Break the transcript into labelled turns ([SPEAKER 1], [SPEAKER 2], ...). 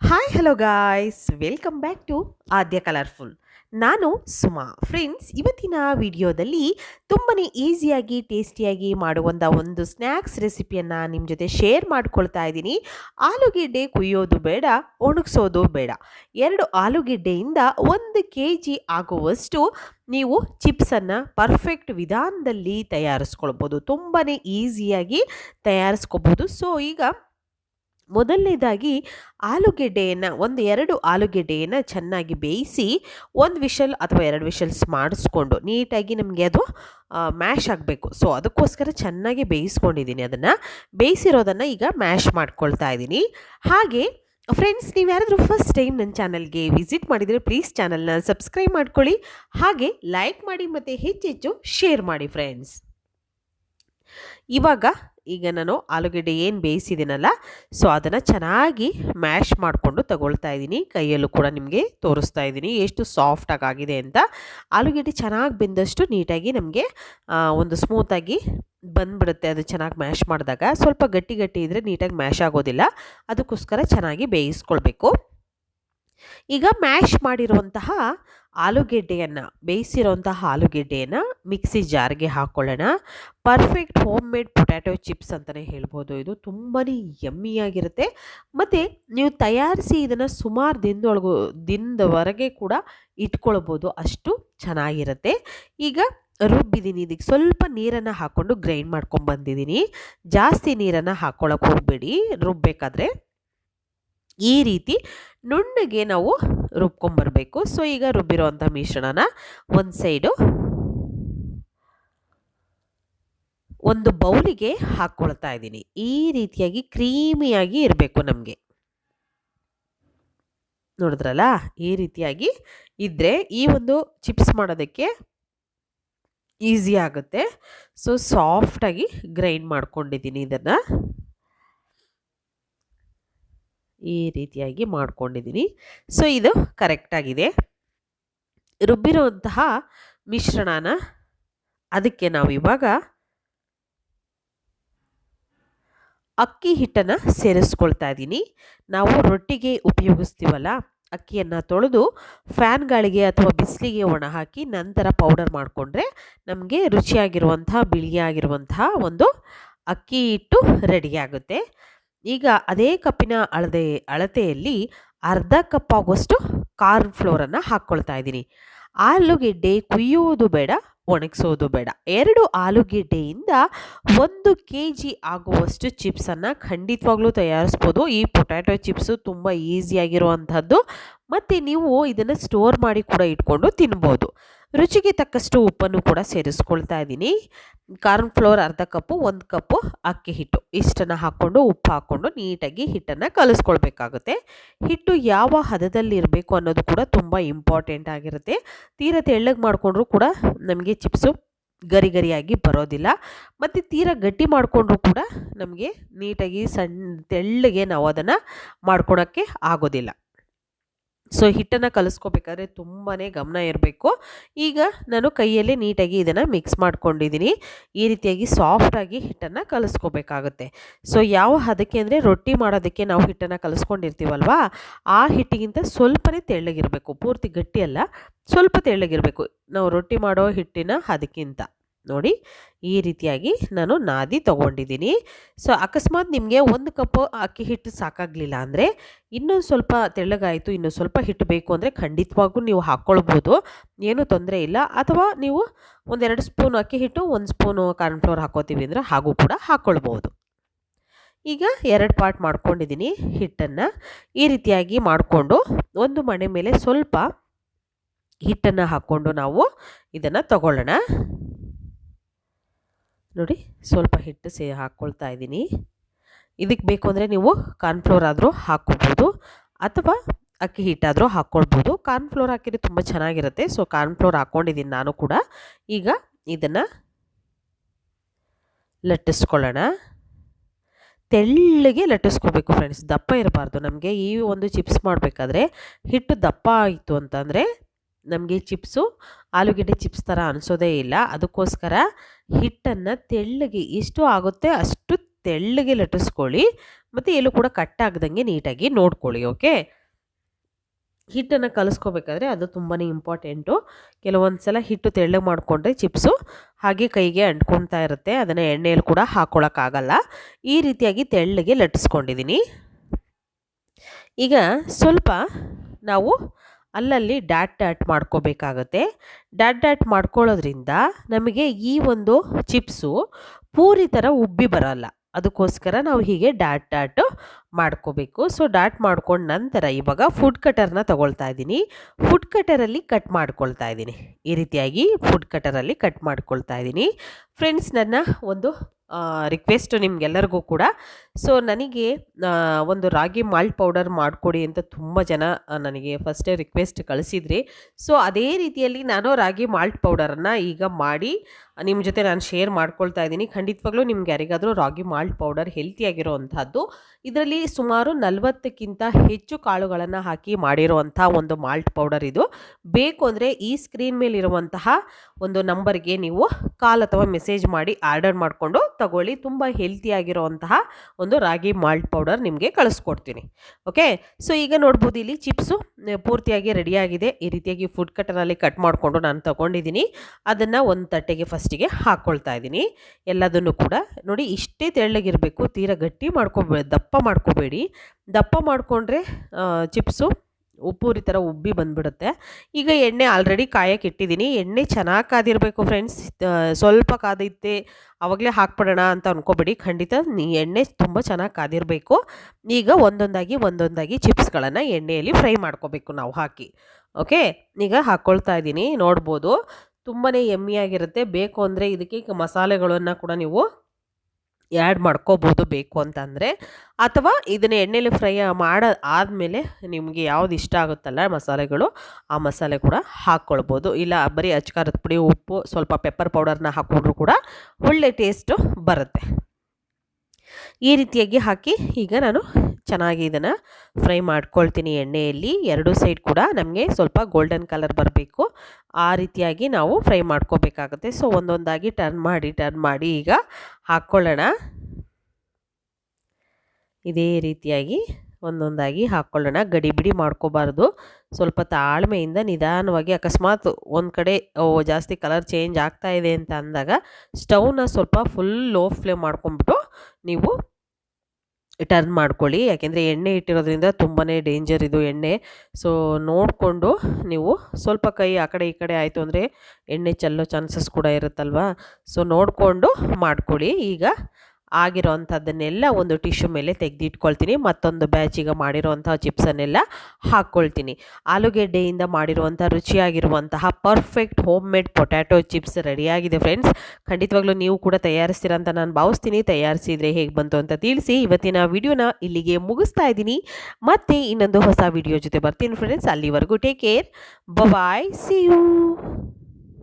[SPEAKER 1] Hi hello guys welcome back to Aadya colourful ನಾನು Suma. Friends ಇವತ್ತಿನ ವಿಡಿಯೋದಲ್ಲಿ ತುಂಬಾ ಈಸಿಯಾಗಿ ಟೇಸ್ಟಿಯಾಗಿ ಮಾಡುವಂಥ ಒಂದು ಸ್ನ್ಯಾಕ್ಸ್ ರೆಸಿಪಿಯನ್ನು ನಿಮ್ಮ ಜೊತೆ ಶೇರ್ ಮಾಡ್ಕೊಳ್ತಾ ಇದ್ದೀನಿ. ಆಲೂಗೆಡ್ಡೆ ಕುಯ್ಯೋದು ಬೇಡ, ಒಣಗಿಸೋದು ಬೇಡ. ಎರಡು ಆಲೂಗೆಡ್ಡೆಯಿಂದ ಒಂದು ಕೆ ಜಿ ಆಗುವಷ್ಟು ನೀವು ಚಿಪ್ಸನ್ನು ಪರ್ಫೆಕ್ಟ್ ವಿಧಾನದಲ್ಲಿ ತಯಾರಿಸ್ಕೊಳ್ಬೋದು. ತುಂಬಾ ಈಸಿಯಾಗಿ ತಯಾರಿಸ್ಕೊಬೋದು ಸೊ ಈಗ ಮೊದಲನೇದಾಗಿ ಆಲೂಗೆಡ್ಡೆಯನ್ನು, ಒಂದು ಎರಡು ಆಲೂಗೆಡ್ಡೆಯನ್ನು ಚೆನ್ನಾಗಿ ಬೇಯಿಸಿ, ಒಂದು ವಿಷಲ್ ಅಥವಾ ಎರಡು ವಿಷಲ್ಸ್ ಮಾಡಿಸ್ಕೊಂಡು ನೀಟಾಗಿ ನಮಗೆ ಅದು ಮ್ಯಾಶ್ ಆಗಬೇಕು. ಸೊ, ಅದಕ್ಕೋಸ್ಕರ ಚೆನ್ನಾಗಿ ಬೇಯಿಸ್ಕೊಂಡಿದ್ದೀನಿ ಅದನ್ನು. ಬೇಯಿಸಿರೋದನ್ನು ಈಗ ಮ್ಯಾಶ್ ಮಾಡ್ಕೊಳ್ತಾ ಇದ್ದೀನಿ. ಹಾಗೆ ಫ್ರೆಂಡ್ಸ್ ನೀವು ಯಾರಾದರೂ ಫಸ್ಟ್ ಟೈಮ್ ನನ್ನ ಚಾನಲ್ಗೆ ವಿಸಿಟ್ ಮಾಡಿದರೆ ಪ್ಲೀಸ್ ಚಾನಲ್ನ ಸಬ್ಸ್ಕ್ರೈಬ್ ಮಾಡ್ಕೊಳ್ಳಿ. ಹಾಗೆ ಲೈಕ್ ಮಾಡಿ ಮತ್ತು ಹೆಚ್ಚೆಚ್ಚು ಶೇರ್ ಮಾಡಿ ಫ್ರೆಂಡ್ಸ್ ಇವಾಗ ಈಗ ನಾನು ಆಲೂಗಡ್ಡೆ ಏನು ಬೇಯಿಸಿದ್ದೀನಲ್ಲ ಸೊ ಅದನ್ನು ಚೆನ್ನಾಗಿ ಮ್ಯಾಶ್ ಮಾಡಿಕೊಂಡು ತಗೊಳ್ತಾ ಇದ್ದೀನಿ. ಕೈಯಲ್ಲೂ ಕೂಡ ನಿಮಗೆ ತೋರಿಸ್ತಾ ಇದ್ದೀನಿ ಎಷ್ಟು ಸಾಫ್ಟಾಗಿ ಆಗಿದೆ ಅಂತ. ಆಲೂಗಡ್ಡೆ ಚೆನ್ನಾಗಿ ಬೆಂದಷ್ಟು ನೀಟಾಗಿ ನಮಗೆ ಒಂದು ಸ್ಮೂತಾಗಿ ಬಂದ್ಬಿಡುತ್ತೆ ಅದು ಚೆನ್ನಾಗಿ ಮ್ಯಾಶ್ ಮಾಡಿದಾಗ. ಸ್ವಲ್ಪ ಗಟ್ಟಿ ಗಟ್ಟಿ ಇದ್ದರೆ ನೀಟಾಗಿ ಮ್ಯಾಶ್ ಆಗೋದಿಲ್ಲ, ಅದಕ್ಕೋಸ್ಕರ ಚೆನ್ನಾಗಿ ಬೇಯಿಸ್ಕೊಳ್ಬೇಕು. ಈಗ ಮ್ಯಾಶ್ ಮಾಡಿರುವಂತಹ ಆಲೂಗೆಡ್ಡೆಯನ್ನು ಬೇಯಿಸಿರೋಂತಹ ಆಲೂಗೆಡ್ಡೆಯನ್ನು ಮಿಕ್ಸಿ ಜಾರ್ಗೆ ಹಾಕ್ಕೊಳ್ಳೋಣ perfect home made potato chips ಅಂತಲೇ ಹೇಳ್ಬೋದು. ಇದು ತುಂಬಾ ಯಮ್ಮಿಯಾಗಿರುತ್ತೆ. ಮತ್ತು ನೀವು ತಯಾರಿಸಿ ಇದನ್ನು ಸುಮಾರು ದಿನದೊಳಗು, ದಿನದವರೆಗೆ ಕೂಡ ಇಟ್ಕೊಳ್ಬೋದು. ಅಷ್ಟು ಚೆನ್ನಾಗಿರುತ್ತೆ. ಈಗ ರುಬ್ಬಿದ್ದೀನಿ ಇದಕ್ಕೆ ಸ್ವಲ್ಪ ನೀರನ್ನು ಹಾಕ್ಕೊಂಡು ಗ್ರೈಂಡ್ ಮಾಡ್ಕೊಂಡು ಬಂದಿದ್ದೀನಿ ಜಾಸ್ತಿ ನೀರನ್ನು ಹಾಕ್ಕೊಳಕ್ಕೆ ಹೋಗಬೇಡಿ. ರುಬ್ಬೇಕಾದ್ರೆ ಈ ರೀತಿ ನುಣ್ಣಗೆ ನಾವು ರುಬ್ಕೊಂಬರ್ಬೇಕು. ಸೊ, ಈಗ ರುಬ್ಬಿರೋವಂಥ ಮಿಶ್ರಣನ ಒಂದು ಸೈಡು ಒಂದು ಬೌಲಿಗೆ ಹಾಕ್ಕೊಳ್ತಾ ಇದ್ದೀನಿ. ಈ ರೀತಿಯಾಗಿ ಕ್ರೀಮಿಯಾಗಿ ಇರಬೇಕು ನಮಗೆ. ನೋಡಿದ್ರಲ್ಲ? ಈ ರೀತಿಯಾಗಿ ಇದ್ದರೆ ಈ ಒಂದು ಚಿಪ್ಸ್ ಮಾಡೋದಕ್ಕೆ ಈಸಿ ಆಗುತ್ತೆ. ಸೊ, ಸಾಫ್ಟಾಗಿ ಗ್ರೈಂಡ್ ಮಾಡ್ಕೊಂಡಿದ್ದೀನಿ ಇದನ್ನು. ಈ ರೀತಿಯಾಗಿ ಮಾಡ್ಕೊಂಡಿದ್ದೀನಿ ಸೊ ಇದು ಕರೆಕ್ಟಾಗಿದೆ ರುಬ್ಬಿರುವಂತಹ ಮಿಶ್ರಣನ ಅದಕ್ಕೆ ನಾವು ಇವಾಗ ಅಕ್ಕಿ ಹಿಟ್ಟನ್ನು ಸೇರಿಸ್ಕೊಳ್ತಾ ಇದ್ದೀನಿ ನಾವು ರೊಟ್ಟಿಗೆ ಉಪಯೋಗಿಸ್ತೀವಲ್ಲ, ಅಕ್ಕಿಯನ್ನು ತೊಳೆದು ಫ್ಯಾನ್ ಗಾಳಿಗೆ ಅಥವಾ ಬಿಸಿಲಿಗೆ ಒಣ ಹಾಕಿ ನಂತರ ಪೌಡರ್ ಮಾಡಿಕೊಂಡ್ರೆ ನಮಗೆ ರುಚಿಯಾಗಿರುವಂತಹ, ಬಿಳಿಯಾಗಿರುವಂತಹ ಒಂದು ಅಕ್ಕಿ ಹಿಟ್ಟು ರೆಡಿಯಾಗುತ್ತೆ ಈಗ ಅದೇ ಕಪ್ಪಿನ ಅಳದೆ, ಅಳತೆಯಲ್ಲಿ ಅರ್ಧ ಕಪ್ ಆಗುವಷ್ಟು ಕಾರ್ನ್ ಫ್ಲೋರನ್ನು ಹಾಕ್ಕೊಳ್ತಾ ಇದ್ದೀನಿ. ಆಲೂಗೆಡ್ಡೆ ಕುಯ್ಯುವುದು ಬೇಡ, ಒಣಗಿಸೋದು ಬೇಡ. ಎರಡು ಆಲೂಗೆಡ್ಡೆಯಿಂದ ಒಂದು ಕೆ ಜಿ ಆಗುವಷ್ಟು ಚಿಪ್ಸನ್ನು ಖಂಡಿತವಾಗ್ಲೂ ತಯಾರಿಸ್ಬೋದು. ಈ ಪೊಟ್ಯಾಟೊ ಚಿಪ್ಸು ತುಂಬ ಈಸಿಯಾಗಿರುವಂಥದ್ದು. ಮತ್ತು ನೀವು ಇದನ್ನು ಸ್ಟೋರ್ ಮಾಡಿ ಕೂಡ ಇಟ್ಕೊಂಡು ತಿನ್ಬೋದು. ರುಚಿಗೆ ತಕ್ಕಷ್ಟು ಉಪ್ಪನ್ನು ಕೂಡ ಸೇರಿಸ್ಕೊಳ್ತಾ ಇದ್ದೀನಿ. ಕಾರ್ನ್ ಫ್ಲೋರ್ ಅರ್ಧ ಕಪ್ಪು, ಒಂದು ಕಪ್ಪು ಅಕ್ಕಿ ಹಿಟ್ಟು. ಇಷ್ಟನ್ನು ಹಾಕ್ಕೊಂಡು, ಉಪ್ಪು ಹಾಕ್ಕೊಂಡು ನೀಟಾಗಿ ಹಿಟ್ಟನ್ನು ಕಲಿಸ್ಕೊಳ್ಬೇಕಾಗುತ್ತೆ. ಹಿಟ್ಟು ಯಾವ ಹದದಲ್ಲಿ ಇರಬೇಕು ಅನ್ನೋದು ಕೂಡ ತುಂಬ ಇಂಪಾರ್ಟೆಂಟ್ ಆಗಿರುತ್ತೆ. ತೀರ ತೆಳ್ಳಗೆ ಮಾಡಿಕೊಂಡ್ರೂ ಕೂಡ ನಮಗೆ ಚಿಪ್ಸು ಗರಿ ಗರಿಯಾಗಿ ಬರೋದಿಲ್ಲ. ಮತ್ತು ತೀರ ಗಟ್ಟಿ ಮಾಡಿಕೊಂಡ್ರೂ ಕೂಡ ನಮಗೆ ನೀಟಾಗಿ ಸಣ್ಣ ತೆಳ್ಳಗೆ ನಾವು ಅದನ್ನು ಮಾಡ್ಕೊಳಕ್ಕೆ ಆಗೋದಿಲ್ಲ. ಸೊ ಹಿಟ್ಟನ್ನು ಕಲಿಸ್ಕೋಬೇಕಾದ್ರೆ ತುಂಬಾ ಗಮನ ಇರಬೇಕು. ಈಗ ನಾನು ಕೈಯಲ್ಲೇ ನೀಟಾಗಿ ಇದನ್ನು ಮಿಕ್ಸ್ ಮಾಡ್ಕೊಂಡಿದ್ದೀನಿ ಈ ರೀತಿಯಾಗಿ ಸಾಫ್ಟಾಗಿ ಹಿಟ್ಟನ್ನು ಕಲಿಸ್ಕೋಬೇಕಾಗುತ್ತೆ. ಸೊ ಯಾವ ಹದಕ್ಕೆ ಅಂದರೆ ರೊಟ್ಟಿ ಮಾಡೋದಕ್ಕೆ ನಾವು ಹಿಟ್ಟನ್ನು ಕಲಿಸ್ಕೊಂಡಿರ್ತೀವಲ್ವಾ? ಆ ಹಿಟ್ಟಿಗಿಂತ ಸ್ವಲ್ಪನೇ ತೆಳ್ಳಗಿರಬೇಕು. ಪೂರ್ತಿ ಗಟ್ಟಿ ಅಲ್ಲ, ಸ್ವಲ್ಪ ತೆಳ್ಳಗಿರಬೇಕು. ನಾವು ರೊಟ್ಟಿ ಮಾಡೋ ಹಿಟ್ಟಿನ ಹದಕ್ಕಿಂತ. ನೋಡಿ ಈ ರೀತಿಯಾಗಿ ನಾನು ನಾದಿ ತೊಗೊಂಡಿದ್ದೀನಿ. ಸೊ, ಅಕಸ್ಮಾತ್ ನಿಮಗೆ ಒಂದು ಕಪ್ ಅಕ್ಕಿ ಹಿಟ್ಟು ಸಾಕಾಗಲಿಲ್ಲ ಅಂದರೆ ಇನ್ನೊಂದು ಸ್ವಲ್ಪ ತೆಳ್ಳಗಾಯಿತು ಇನ್ನೂ ಸ್ವಲ್ಪ ಹಿಟ್ಟು ಬೇಕು ಅಂದರೆ ಖಂಡಿತವಾಗೂ ನೀವು ಹಾಕ್ಕೊಳ್ಬೋದು. ಏನೂ ತೊಂದರೆ ಇಲ್ಲ. ಅಥವಾ ನೀವು ಒಂದೆರಡು ಸ್ಪೂನ್ ಅಕ್ಕಿ ಹಿಟ್ಟು, ಒಂದು ಸ್ಪೂನು ಕಾರ್ನ್ಫ್ಲೋರ್ ಹಾಕೋತೀವಿ ಅಂದರೆ ಹಾಗೂ ಕೂಡ ಹಾಕ್ಕೊಳ್ಬೋದು. ಈಗ ಎರಡು ಪಾರ್ಟ್ ಮಾಡ್ಕೊಂಡಿದ್ದೀನಿ ಹಿಟ್ಟನ್ನು. ಈ ರೀತಿಯಾಗಿ ಮಾಡಿಕೊಂಡು ಒಂದು ಮಣೆ ಮೇಲೆ ಸ್ವಲ್ಪ ಹಿಟ್ಟನ್ನು ಹಾಕ್ಕೊಂಡು ನಾವು ಇದನ್ನು ತಗೊಳ್ಳೋಣ. ನೋಡಿ, ಸ್ವಲ್ಪ ಹಿಟ್ಟು ಸೇ ಹಾಕ್ಕೊಳ್ತಾ ಇದ್ದೀನಿ. ಇದಕ್ಕೆ ಬೇಕು ಅಂದರೆ ನೀವು ಕಾರ್ನ್ಫ್ಲೋರ್ ಆದರೂ ಹಾಕ್ಕೋಬೋದು ಅಥವಾ ಅಕ್ಕಿ ಹಿಟ್ಟಾದರೂ ಹಾಕ್ಕೊಳ್ಬೋದು ಕಾರ್ನ್ಫ್ಲೋರ್ ಹಾಕಿದ್ರೆ ತುಂಬ ಚೆನ್ನಾಗಿರುತ್ತೆ. ಸೊ ಕಾರ್ನ್ಫ್ಲೋರ್ ಹಾಕ್ಕೊಂಡಿದ್ದೀನಿ ನಾನು ಕೂಡ. ಈಗ ಇದನ್ನು ಲಟ್ಟಿಸ್ಕೊಳ್ಳೋಣ. ತೆಳ್ಳಗೆ ಲಟ್ಟಿಸ್ಕೋಬೇಕು ಫ್ರೆಂಡ್ಸ್ ದಪ್ಪ ಇರಬಾರ್ದು. ನಮಗೆ ಈ ಒಂದು ಚಿಪ್ಸ್ ಮಾಡಬೇಕಾದ್ರೆ ಹಿಟ್ಟು ದಪ್ಪ ಆಯಿತು ಅಂತಂದರೆ ನಮಗೆ ಚಿಪ್ಸು ಆಲೂಗೆಡ್ಡೆ ಚಿಪ್ಸ್ ಥರ ಅನಿಸೋದೇ ಇಲ್ಲ. ಅದಕ್ಕೋಸ್ಕರ ಹಿಟ್ಟನ್ನು ತೆಳ್ಳಗೆ ಎಷ್ಟು ಆಗುತ್ತೆ ಅಷ್ಟು ತೆಳ್ಳಗೆ ಲಟ್ಟಿಸ್ಕೊಳ್ಳಿ. ಮತ್ತು ಎಲ್ಲೂ ಕೂಡ ಕಟ್ಟಾಗ್ದಂಗೆ ನೀಟಾಗಿ ನೋಡ್ಕೊಳ್ಳಿ ಓಕೆ ಹಿಟ್ಟನ್ನು ಕಲಿಸ್ಕೋಬೇಕಾದ್ರೆ ಅದು ತುಂಬಾ ಇಂಪಾರ್ಟೆಂಟು ಕೆಲವೊಂದು ಸಲ ಹಿಟ್ಟು ತೆಳ್ಳಗೆ ಮಾಡಿಕೊಂಡ್ರೆ ಚಿಪ್ಸು ಹಾಗೆ ಕೈಗೆ ಅಂಟ್ಕೊಳ್ತಾ ಇರುತ್ತೆ, ಅದನ್ನು ಎಣ್ಣೆಯಲ್ಲಿ ಕೂಡ ಹಾಕ್ಕೊಳಕ್ಕಾಗಲ್ಲ ಈ ರೀತಿಯಾಗಿ ತೆಳ್ಳಗೆ ಲಟ್ಟಿಸ್ಕೊಂಡಿದ್ದೀನಿ ಈಗ ಸ್ವಲ್ಪ ನಾವು ಅಲ್ಲಲ್ಲಿ ಡ್ಯಾಟ್ ಡ್ಯಾಟ್ ಮಾಡ್ಕೋಬೇಕಾಗತ್ತೆ. ಡ್ಯಾಟ್ ಡ್ಯಾಟ್ ಮಾಡ್ಕೊಳ್ಳೋದ್ರಿಂದ ನಮಗೆ ಈ ಒಂದು ಚಿಪ್ಸು ಪೂರಿ ಥರ ಉಬ್ಬಿ ಬರಲ್ಲ. ಅದಕ್ಕೋಸ್ಕರ ನಾವು ಹೀಗೆ ಡ್ಯಾಟ್ ಡಾಟು ಮಾಡ್ಕೋಬೇಕು. ಸೊ ಡಾಟ್ ಮಾಡ್ಕೊಂಡು ನಂತರ ಇವಾಗ ಫುಡ್ ಕಟರ್ನ ತಗೊಳ್ತಾ ಇದ್ದೀನಿ. ಫುಡ್ ಕಟರಲ್ಲಿ ಕಟ್ ಮಾಡ್ಕೊಳ್ತಾ ಇದ್ದೀನಿ. ಈ ರೀತಿಯಾಗಿ ಫುಡ್ ಕಟರಲ್ಲಿ ಕಟ್ ಮಾಡ್ಕೊಳ್ತಾ ಇದ್ದೀನಿ. ಫ್ರೆಂಡ್ಸ್ ನನ್ನ ಒಂದು ರಿಕ್ವೆಸ್ಟು ನಿಮಗೆಲ್ಲರಿಗೂ ಕೂಡ. ಸೊ ನನಗೆ ಒಂದು ರಾಗಿ ಮಾಲ್ಟ್ ಪೌಡರ್ ಮಾಡಿಕೊಡಿ ಅಂತ ತುಂಬ ಜನ ನನಗೆ ಫಸ್ಟೇ ರಿಕ್ವೆಸ್ಟ್ ಕಳಿಸಿದ್ರಿ. ಸೊ ಅದೇ ರೀತಿಯಲ್ಲಿ ನಾನು ರಾಗಿ ಮಾಲ್ಟ್ ಪೌಡರನ್ನು ಈಗ ಮಾಡಿ ನಿಮ್ಮ ಜೊತೆ ನಾನು ಶೇರ್ ಮಾಡ್ಕೊಳ್ತಾ ಇದ್ದೀನಿ. ಖಂಡಿತವಾಗ್ಲೂ ನಿಮ್ಗೆ ಯಾರಿಗಾದರೂ ರಾಗಿ ಮಾಲ್ಟ್ ಪೌಡರ್ ಹೆಲ್ತಿಯಾಗಿರೋ ಅಂಥದ್ದು ಇದರಲ್ಲಿ ಸುಮಾರು ನಲವತ್ತಕ್ಕಿಂತ ಹೆಚ್ಚು ಕಾಳುಗಳನ್ನು ಹಾಕಿ ಮಾಡಿರುವಂಥ ಒಂದು ಮಾಲ್ಟ್ ಪೌಡರ್ ಇದು. ಬೇಕು ಅಂದರೆ ಈ ಸ್ಕ್ರೀನ್ ಮೇಲಿರುವಂತಹ ಒಂದು ನಂಬರ್ಗೆ ನೀವು ಕಾಲ್ ಅಥವಾ ಮೆಸೇಜ್ ಮಾಡಿ ಆರ್ಡರ್ ಮಾಡಿಕೊಂಡು ತಗೊಳ್ಳಿ. ತುಂಬ ಹೆಲ್ತಿಯಾಗಿರುವಂತಹ ಒಂದು ರಾಗಿ ಮಾಲ್ಟ್ ಪೌಡರ್ ನಿಮಗೆ ಕಳಿಸ್ಕೊಡ್ತೀನಿ. ಓಕೆ ಸೊ ಈಗ ನೋಡ್ಬೋದು ಇಲ್ಲಿ ಚಿಪ್ಸು ಪೂರ್ತಿಯಾಗಿ ರೆಡಿಯಾಗಿದೆ ಈ ರೀತಿಯಾಗಿ ಫುಡ್ ಕಟರಲ್ಲಿ ಕಟ್ ಮಾಡಿಕೊಂಡು ನಾನು ತಗೊಂಡಿದ್ದೀನಿ ಅದನ್ನು ಒಂದು ತಟ್ಟೆಗೆ ಫಸ್ಟಿಗೆ ಹಾಕ್ಕೊಳ್ತಾ ಇದ್ದೀನಿ ಎಲ್ಲದನ್ನು ಕೂಡ ನೋಡಿ ಇಷ್ಟೇ ತೆಳ್ಳಗಿರಬೇಕು. ತೀರಾ ಗಟ್ಟಿ ಮಾಡ್ಕೋಬೇ, ದಪ್ಪ ಮಾಡ್ಕೋಬೇಡಿ. ದಪ್ಪ ಮಾಡಿಕೊಂಡ್ರೆ ಚಿಪ್ಸು ಉಪ್ಪೂರಿ ಥರ ಉಬ್ಬಿ ಬಂದ್ಬಿಡುತ್ತೆ. ಈಗ ಎಣ್ಣೆ ಆಲ್ರೆಡಿ ಕಾಯಕ್ಕೆ ಇಟ್ಟಿದ್ದೀನಿ. ಎಣ್ಣೆ ಚೆನ್ನಾಗಿ ಕಾದಿರಬೇಕು ಫ್ರೆಂಡ್ಸ್ ಸ್ವಲ್ಪ ಕಾದಿತ್ತೆ ಆವಾಗಲೇ ಹಾಕ್ಬಿಡೋಣ ಅಂತ ಅಂದ್ಕೋಬೇಡಿ ಖಂಡಿತ ನೀ, ಎಣ್ಣೆ ತುಂಬ ಚೆನ್ನಾಗಿ ಕಾದಿರಬೇಕು. ಈಗ ಒಂದೊಂದಾಗಿ ಒಂದೊಂದಾಗಿ ಚಿಪ್ಸ್ಗಳನ್ನು ಎಣ್ಣೆಯಲ್ಲಿ ಫ್ರೈ ಮಾಡ್ಕೋಬೇಕು ನಾವು ಹಾಕಿ. ಓಕೆ ಈಗ ಹಾಕ್ಕೊಳ್ತಾ ಇದ್ದೀನಿ. ನೋಡ್ಬೋದು. ತುಂಬಾ ಎಮ್ಮಿಯಾಗಿರುತ್ತೆ ಬೇಕು ಅಂದರೆ ಇದಕ್ಕೆ ಮಸಾಲೆಗಳನ್ನು ಕೂಡ ನೀವು ಆ್ಯಡ್ ಮಾಡ್ಕೋಬೋದು ಬೇಕು ಅಂತಂದರೆ. ಅಥವಾ ಇದನ್ನು ಎಣ್ಣೆಲಿ ಫ್ರೈ ಮಾಡ, ಆದಮೇಲೆ ನಿಮಗೆ ಯಾವ್ದು ಇಷ್ಟ ಆಗುತ್ತಲ್ಲ ಮಸಾಲೆಗಳು, ಆ ಮಸಾಲೆ ಕೂಡ ಹಾಕ್ಕೊಳ್ಬೋದು. ಇಲ್ಲ ಬರೀ ಅಚ್ಕಾರದ ಪುಡಿ, ಉಪ್ಪು, ಸ್ವಲ್ಪ ಪೆಪ್ಪರ್ ಪೌಡರ್ನ ಹಾಕ್ಕೊಂಡ್ರು ಕೂಡ ಒಳ್ಳೆ ಟೇಸ್ಟು ಬರುತ್ತೆ. ಈ ರೀತಿಯಾಗಿ ಹಾಕಿ ಈಗ ನಾನು ಚೆನ್ನಾಗಿ ಇದನ್ನು ಫ್ರೈ ಮಾಡ್ಕೊಳ್ತೀನಿ ಎಣ್ಣೆಯಲ್ಲಿ. ಎರಡೂ ಸೈಡ್ ಕೂಡ ನಮಗೆ ಸ್ವಲ್ಪ ಗೋಲ್ಡನ್ ಕಲರ್ ಬರಬೇಕು. ಆ ರೀತಿಯಾಗಿ ನಾವು ಫ್ರೈ ಮಾಡ್ಕೋಬೇಕಾಗುತ್ತೆ. ಸೊ ಒಂದೊಂದಾಗಿ ಟರ್ನ್ ಮಾಡಿ ಟರ್ನ್ ಮಾಡಿ ಈಗ ಹಾಕ್ಕೊಳ್ಳೋಣ. ಇದೇ ರೀತಿಯಾಗಿ ಒಂದೊಂದಾಗಿ ಹಾಕ್ಕೊಳ್ಳೋಣ. ಗಡಿಬಿಡಿ ಮಾಡ್ಕೋಬಾರ್ದು. ಸ್ವಲ್ಪ ತಾಳ್ಮೆಯಿಂದ ನಿಧಾನವಾಗಿ ಅಕಸ್ಮಾತ್ ಒಂದು ಕಡೆ ಜಾಸ್ತಿ ಕಲರ್ ಚೇಂಜ್ ಆಗ್ತಾ ಇದೆ ಅಂತ ಅಂದಾಗ ಸ್ಟವ್ನ ಸ್ವಲ್ಪ ಫುಲ್ ಲೋ ಫ್ಲೇಮ್ ಮಾಡ್ಕೊಂಬಿಟ್ಟು ನೀವು ಟರ್ನ್ ಮಾಡ್ಕೊಳ್ಳಿ. ಯಾಕೆಂದರೆ ಎಣ್ಣೆ ಇಟ್ಟಿರೋದ್ರಿಂದ ತುಂಬಾ ಡೇಂಜರ್ ಇದು ಎಣ್ಣೆ. ಸೊ ನೋಡಿಕೊಂಡು ನೀವು ಸ್ವಲ್ಪ ಕೈ ಆ ಕಡೆ ಈ ಕಡೆ ಆಯಿತು ಅಂದರೆ ಎಣ್ಣೆ ಚೆಲ್ಲೋ ಚಾನ್ಸಸ್ ಕೂಡ ಇರುತ್ತಲ್ವಾ? ಸೊ ನೋಡಿಕೊಂಡು ಮಾಡ್ಕೊಳ್ಳಿ. ಈಗ ಆಗಿರೋ ಅಂಥದ್ದನ್ನೆಲ್ಲ ಒಂದು ಟಿಶ್ಯೂ ಮೇಲೆ ತೆಗೆದಿಟ್ಕೊಳ್ತೀನಿ. ಮತ್ತೊಂದು ಬ್ಯಾಚಿಗೆ ಮಾಡಿರುವಂತಹ ಚಿಪ್ಸನ್ನೆಲ್ಲ ಹಾಕ್ಕೊಳ್ತೀನಿ. ಆಲೂಗೆಡ್ಡೆಯಿಂದ ಮಾಡಿರುವಂಥ ರುಚಿಯಾಗಿರುವಂತಹ perfect home made potato chips ರೆಡಿಯಾಗಿದೆ ಫ್ರೆಂಡ್ಸ್ ಖಂಡಿತವಾಗ್ಲೂ ನೀವು ಕೂಡ ತಯಾರಿಸ್ತೀರ ಅಂತ ನಾನು ಭಾವಿಸ್ತೀನಿ. ತಯಾರಿಸಿದರೆ ಹೇಗೆ ಬಂತು ಅಂತ ತಿಳಿಸಿ. ಇವತ್ತಿನ ವಿಡಿಯೋನ ಇಲ್ಲಿಗೆ ಮುಗಿಸ್ತಾ ಇದ್ದೀನಿ. ಮತ್ತೆ ಇನ್ನೊಂದು ಹೊಸ ವಿಡಿಯೋ ಜೊತೆ ಬರ್ತೀನಿ ಫ್ರೆಂಡ್ಸ್ ಅಲ್ಲಿವರೆಗೂ take care bye see you